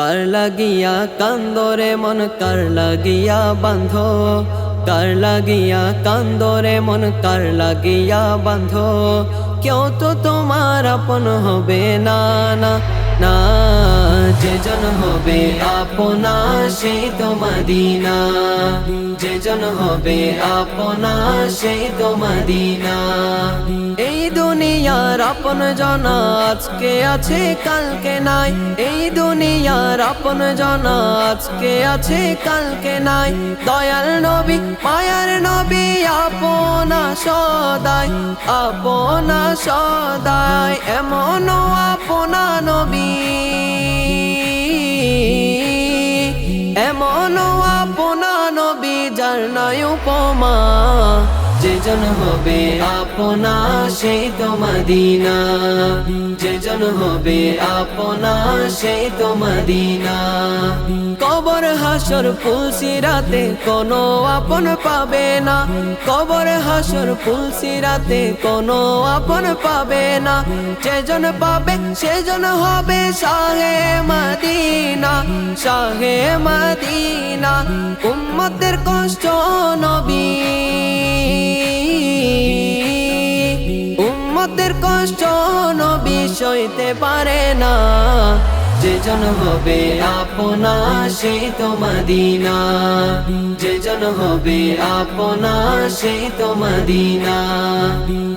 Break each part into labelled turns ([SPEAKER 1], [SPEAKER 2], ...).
[SPEAKER 1] কার লাগিয়া কান্দরে মন, কার লাগিয়া বান্ধ কার লাগিয়া কান্দরে মন, কার লাগিয়া বান্ধ কেউ তো তোমার আপন হবে না না না। যেজন হবে আপনা সেই তো মদিনা যেজন হবে আপনা সেই তো মদিনা। এই দুনিয়ার আপন জনা আজকে আছে, কালকে নাই। এই দুনিয়ার আপন জনা আজকে আছে, কালকে নাই। দয়াল নবী, মায়ার নবী, আপনা সদাই আপনা সদাই এমন আপনা নবী যার নাই উপমা। যেজন হবে আপনা সেই যেজন হবে আপনা সেই কবর হাসর ফুলসিরাতে কোনো আপন পাবে না। কবর হাসর ফুলসিরাতে কোনো আপন পাবে না। যেজন পাবে সেজন হবে শাহে মদিনা শাহে মদিনা উম্মতের কষ্ট নবী। উম্মতের কষ্ট নবী সইতে পারে না। যেজন হবে আপনা সেই তো মদিনা। যেজন হবে আপনা সেই তো মদিনা।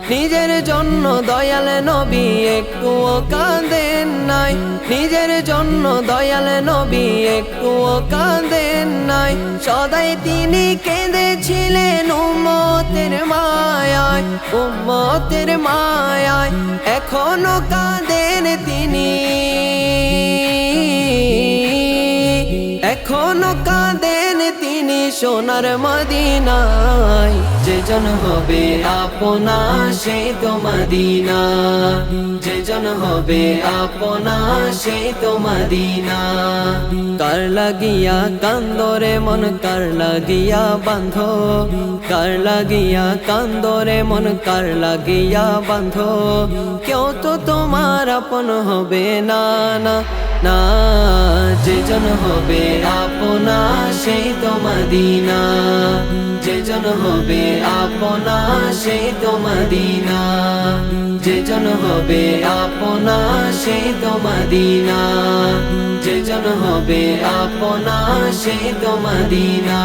[SPEAKER 1] নিজের জন্য দয়াল নবী একটুও কাঁদেন নাই। নিজের জন্য দয়াল নবী একটুও কাঁদেন নাই। সদাই তিনি কেঁদেছিলেন উম্মতের মায়ায় উম্মতের মায়ায়। এখনও কাঁদেন তিনি। তিনি সোনার মদিনায়। যেজন হবে আপনা সেই তো মদিনা যেজন হবে আপনা সেই তো মদিনা কার লাগিয়া কান্দরে মন, কার লাগিয়া বান্ধ কার লাগিয়া কান্দরে মন, কার লাগিয়া বান্ধ কেউ তো তোমার আপন হবে না না না। যেজন হবে আপনা, সেই তো মদিনা। যেজন হবে আপনা, সেই তো মদিনা। যেজন হবে আপনা, সেই তো মদিনা। যেজন হবে আপনা, সেই তো মদিনা।